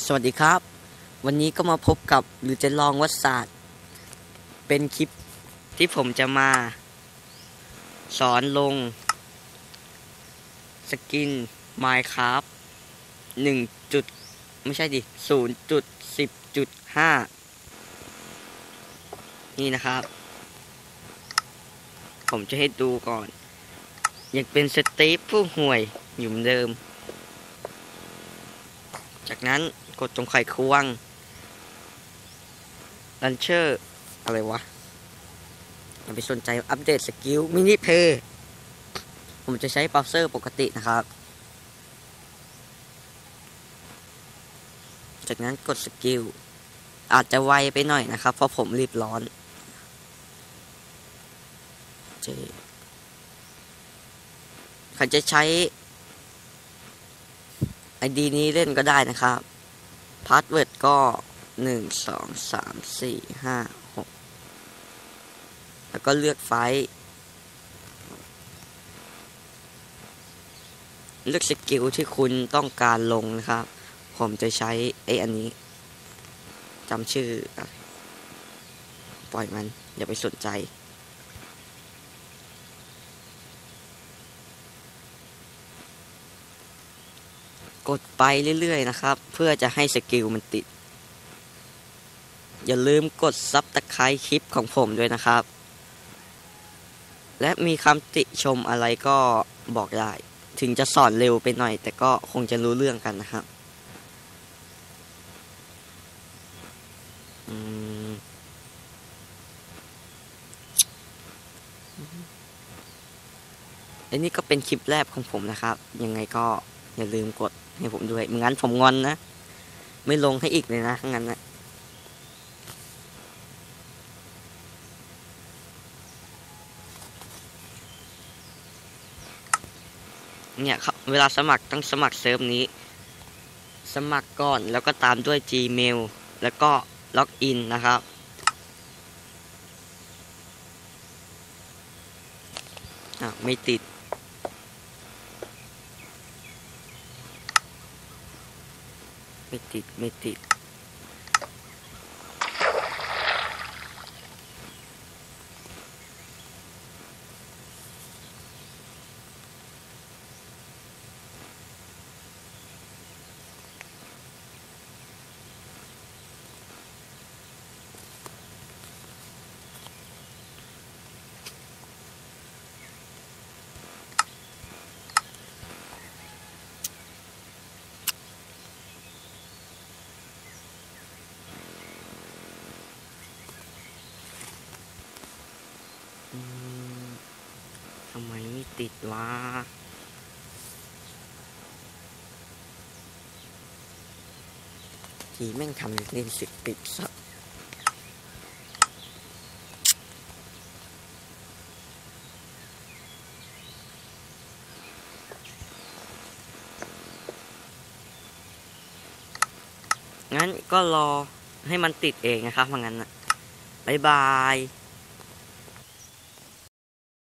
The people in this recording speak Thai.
สวัสดีครับ วันนี้ก็มาพบกับหรือจะลองวัดศาสตร์ เป็นคลิปที่ผมจะมา สอนลง สกิน Minecraft หนึ่งจุดไม่ใช่ดิศูนจุดสิบจุดห้านี่นะครับ ผมจะให้ดูก่อน ยังเป็นสเตีฟผู้ห่วยอยู่เหมือนเดิมจากนั้น กดตรงไขควงลันเชอร์อะไรวะอย่าไปสนใจอัปเดตสกิลมินิเพย์ผมจะใช้เบราว์เซอร์ปกตินะครับ จากนั้นกดสกิล อาจจะไวไปหน่อยนะครับ เพราะผมรีบร้อนเจใครจะใช้ไอดีนี้เล่นก็ได้นะครับ พาสเวิร์ดก็หนึ่งสองสามสี่ห้าหกแล้วก็เลือกไฟล์เลือกสกิลที่คุณต้องการลงนะครับ ผมจะใช้ไออันนี้จำชื่อ ปล่อยมัน อย่าไปสนใจ กดไปเรื่อยๆนะครับ เพื่อจะให้สกิลมันติด อย่าลืมกดซับตะไคร้คลิปของผมด้วยนะครับ และมีคำติชมอะไรก็บอกได้ ถึงจะสอนเร็วไปหน่อย แต่ก็คงจะรู้เรื่องกันนะครับอันนี้ก็เป็นคลิปแรกของผมนะครับ ยังไงก็อย่าลืมกด ให้ผมด้วยม่งั้นผมงอนนะ ไม่ลงให้อีกเลยนะงั้นนะเนี่ยครับเวลาสมัครต้องสมัครเซิร์ฟนี้ สมัครก่อนแล้วก็ตามด้วย Gmail แล้วก็ล็อกอินนะครับ อะ ไม่ติด ไม่ติดไม่ติด ทำไมไม่ติดวะทีแม่งทำเล่นสึกติดสักงั้นก็รอให้มันติดเองนะครับว่างั้นนะบ๊ายบาย